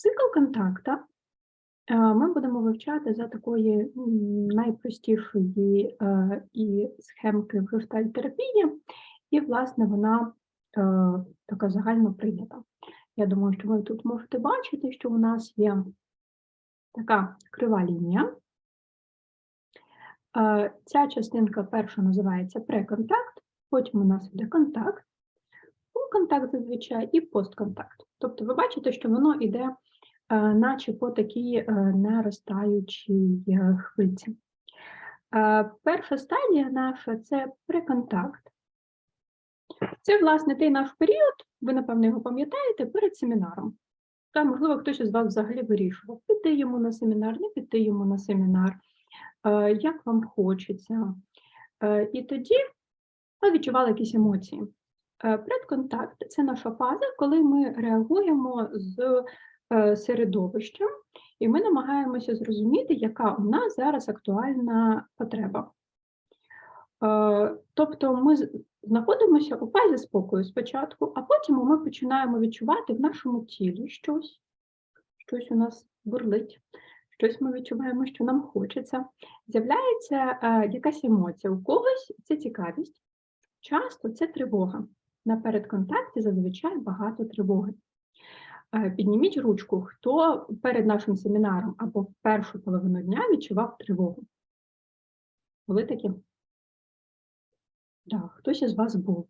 Цикл контакта ми будемо вивчати за такої найпростішої е, і схемки гештальтерапії, і, власне, вона е, така загально прийнята. Я думаю, що ви тут можете бачити, що у нас є така крива лінія. Е, Ця частинка перша називається преконтакт, потім у нас йде контакт, контакт зазвичай і постконтакт. Тобто ви бачите, що воно йде е, наче по такій е, наростаючій е, хвильці. Перша стадія наша це преконтакт. Це, власне, той наш період, ви, напевно, його пам'ятаєте, перед семінаром. Та, можливо, хтось із вас взагалі вирішував, піти йому на семінар, не піти йому на семінар, як вам хочеться. І тоді ви відчували якісь емоції. Е, Предконтакт це наша фаза, коли ми реагуємо з е, середовищем, і ми намагаємося зрозуміти, яка у нас зараз актуальна потреба. Е, Тобто ми знаходимося у фазі спокою спочатку, а потім ми починаємо відчувати в нашому тілі щось, щось у нас бурлить, щось ми відчуваємо, що нам хочеться. З'являється якась емоція. У когось це цікавість, часто це тривога. На передконтакті зазвичай багато тривоги. Е, Підніміть ручку, хто перед нашим семінаром або першу половину дня відчував тривогу. Були такі? Так, хтось із вас був.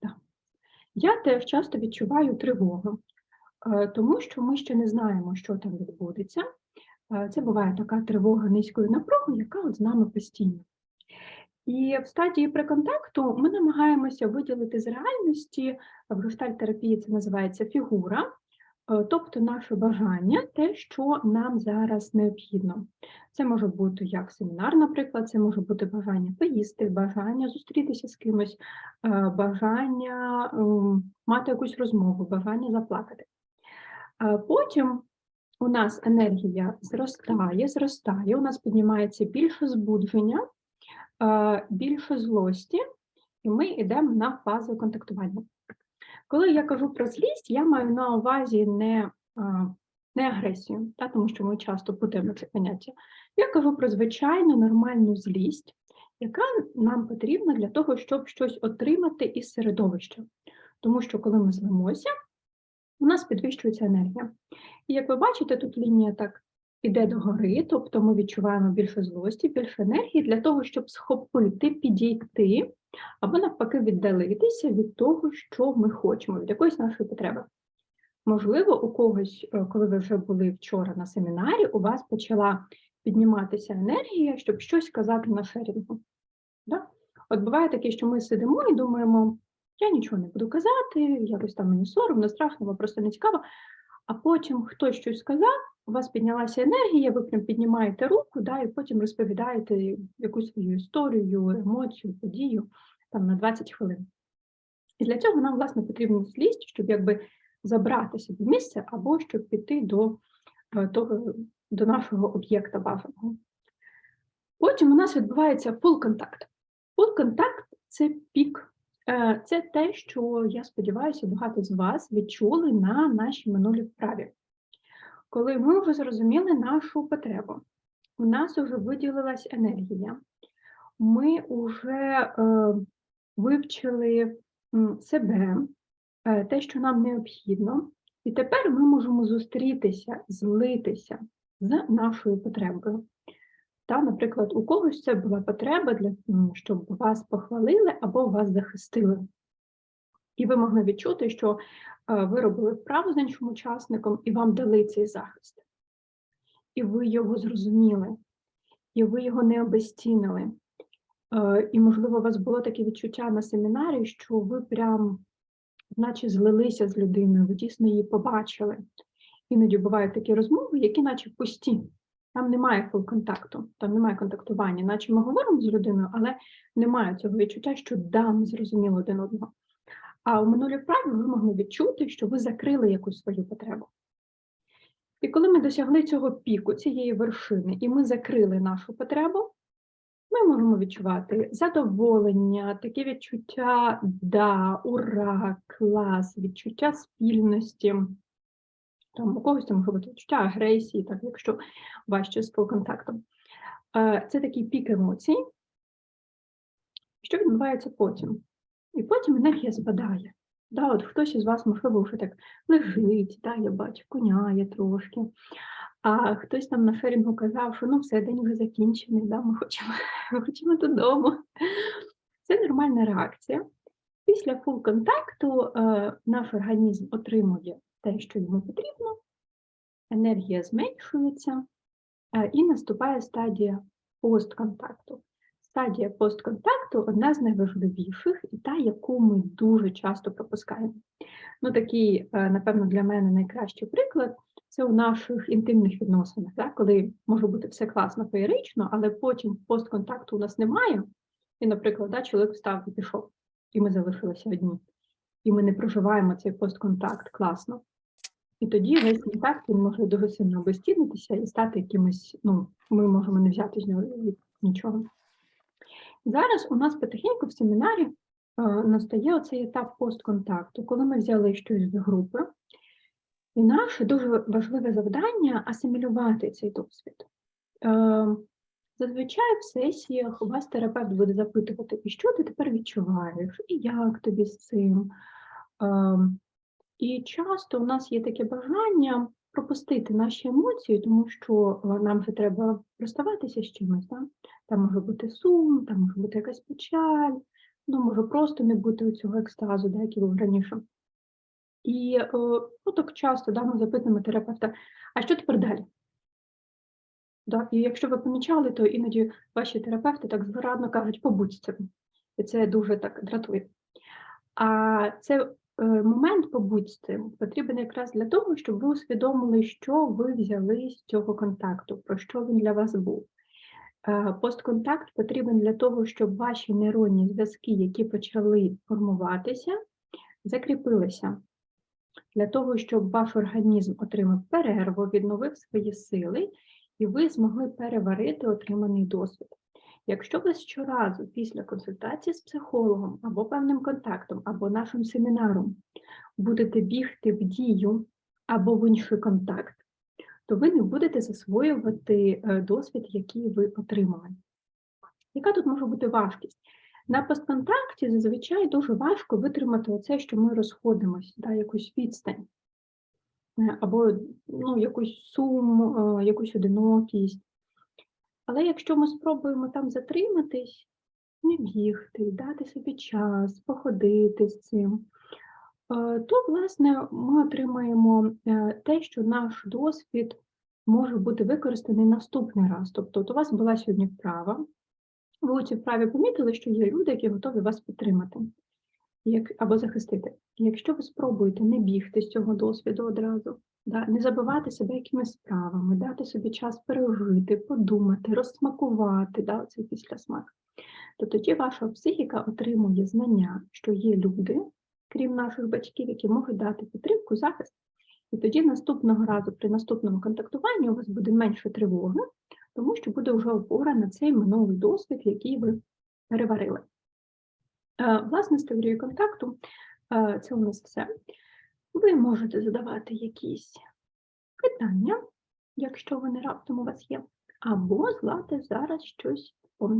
Так. Я теж часто відчуваю тривогу, е, тому що ми ще не знаємо, що там відбудеться. Е, Це буває така тривога низької напруги, яка от з нами постійно. І в стадії преконтакту ми намагаємося виділити з реальності, в гештальтерапії це називається фігура, е, тобто наше бажання, те, що нам зараз необхідно. Це може бути як семінар, наприклад, це може бути бажання поїсти, бажання зустрітися з кимось, е, бажання ем, мати якусь розмову, бажання заплакати. Е, Потім у нас енергія зростає, зростає, у нас піднімається більше збудження, е, більше злості, і ми йдемо на фазу контактування. Коли я кажу про злість, я маю на увазі не, е, не агресію, та, тому що ми часто путаємо це поняття. Я кажу про звичайну нормальну злість, яка нам потрібна для того, щоб щось отримати із середовища. Тому що коли ми злимося, у нас підвищується енергія. І як ви бачите, тут лінія так іде догори, тобто ми відчуваємо більше злості, більше енергії для того, щоб схопити, підійти або навпаки віддалитися від того, що ми хочемо, від якоїсь нашої потреби. Можливо, у когось, е, коли ви вже були вчора на семінарі, у вас почала підніматися енергія, щоб щось сказати на шерінгу. Да? От буває таке, що ми сидимо і думаємо, я нічого не буду казати, якось там мені соромно, страшно, просто не цікаво. А потім хтось щось сказав, у вас піднялася енергія, ви прям піднімаєте руку, да, і потім розповідаєте якусь свою історію, емоцію, подію там на 20 хвилин. І для цього нам, власне, потрібна злість, щоб якби забратися в місце або щоб піти до е, того, до нашого об'єкта бажаного. Потім у нас відбувається full контакт. Full контакт це пік. Е, Це те, що я сподіваюся, багато з вас відчули на нашій минулій вправі. Коли ми вже зрозуміли нашу потребу, у нас вже виділилась енергія, ми вже е, вивчили себе, е, те, що нам необхідно, і тепер ми можемо зустрітися, злитися з нашою потребою. Та, наприклад, у когось це була потреба для щоб вас похвалили або вас захистили. І ви могли відчути, що е, ви робили вправу з іншим учасником, і вам дали цей захист. І ви його зрозуміли, і ви його не обезцінили. Е, І, можливо, у вас було таке відчуття на семінарі, що ви прям, наче злилися з людиною, ви дійсно її побачили. Іноді бувають такі розмови, які наче пусті. Там немає контакту, там немає контактування, наче ми говоримо з людиною, але немає цього відчуття, що да, ми зрозуміли один одного. А у минулій вправі ви могли відчути, що ви закрили якусь свою потребу. І коли ми досягли цього піку, цієї вершини, і ми закрили нашу потребу, ми можемо відчувати задоволення, таке відчуття да, ура, клас, відчуття спільності, Там у когось це може бути відчуття агресії, так, якщо важче з контактом. Е, Це такий пік емоцій. Що відбувається потім? І потім енергія спадає. Да, от хтось із вас, можливо, вже так лежить, да, я бачу, коняє трошки. А хтось там на шерінгу казав, що ну все, день вже закінчений, да, ми хочемо, ми хочемо додому. Це нормальна реакція. Після фул контакту е, наш організм отримує те, що йому потрібно, енергія зменшується, е, і наступає стадія постконтакту. Стадія постконтакту одна з найважливіших і та, яку ми дуже часто пропускаємо. Ну, такий, е, напевно, для мене найкращий приклад це у наших інтимних відносинах, да? коли може бути все класно, феєрично, але потім постконтакту у нас немає. І, наприклад, да, чоловік встав і пішов, і ми залишилися одні. І ми не проживаємо цей постконтакт класно. І тоді весь контакт він може дуже сильно обезцінитися і стати якимось, ну, ми можемо не взяти з нього нічого. Зараз у нас потихеньку в семінарі настає оцей етап постконтакту, коли ми взяли щось з групи, і наше дуже важливе завдання асимілювати цей досвід. Зазвичай в сесіях у вас терапевт буде запитувати, і що ти тепер відчуваєш, і як тобі з цим. І часто у нас є таке бажання пропустити наші емоції, тому що е, нам вже треба розставатися з чимось. Да? Там може бути сум, там може бути якась печаль, ну може просто не бути цього екстазу, да, який був раніше. І е, ну, так часто да, ми запитуємо терапевта, а що тепер далі? Да? І якщо ви помічали, то іноді ваші терапевти так згорадно кажуть, побудь з цим. І це дуже так дратує. А це момент побудь з цим потрібен якраз для того, щоб ви усвідомили, що ви взяли з цього контакту, про що він для вас був. Е, Постконтакт потрібен для того, щоб ваші нейронні зв'язки, які почали формуватися, закріпилися. Для того, щоб ваш організм отримав перерву, відновив свої сили, і ви змогли переварити отриманий досвід. Якщо ви щоразу після консультації з психологом або певним контактом, або нашим семінаром будете бігти в дію або в інший контакт, то ви не будете засвоювати е, досвід, який ви отримали. Яка тут може бути важкість? На постконтакті зазвичай дуже важко витримати оце, що ми розходимося, да, якусь відстань, Е, або ну, якусь сум, е, якусь одинокість. Але якщо ми спробуємо там затриматись, не бігти, дати собі час, походити з цим, е, то, власне, ми отримаємо е, те, що наш досвід може бути використаний наступний раз. Тобто, от у вас була сьогодні вправа, ви у цій вправі помітили, що є люди, які готові вас підтримати як, або захистити. Якщо ви спробуєте не бігти з цього досвіду одразу, да, не забивати себе якимись справами, дати собі час пережити, подумати, розсмакувати да, цей післясмак, то тоді ваша психіка отримує знання, що є люди, крім наших батьків, які можуть дати підтримку, захист. І тоді наступного разу, при наступному контактуванні, у вас буде менше тривоги, тому що буде вже опора на цей минулий досвід, який ви переварили. Е, Власне, з теорією контакту е, це у нас все. Ви можете задавати якісь питання, якщо вони раптом у вас є, або злати зараз щось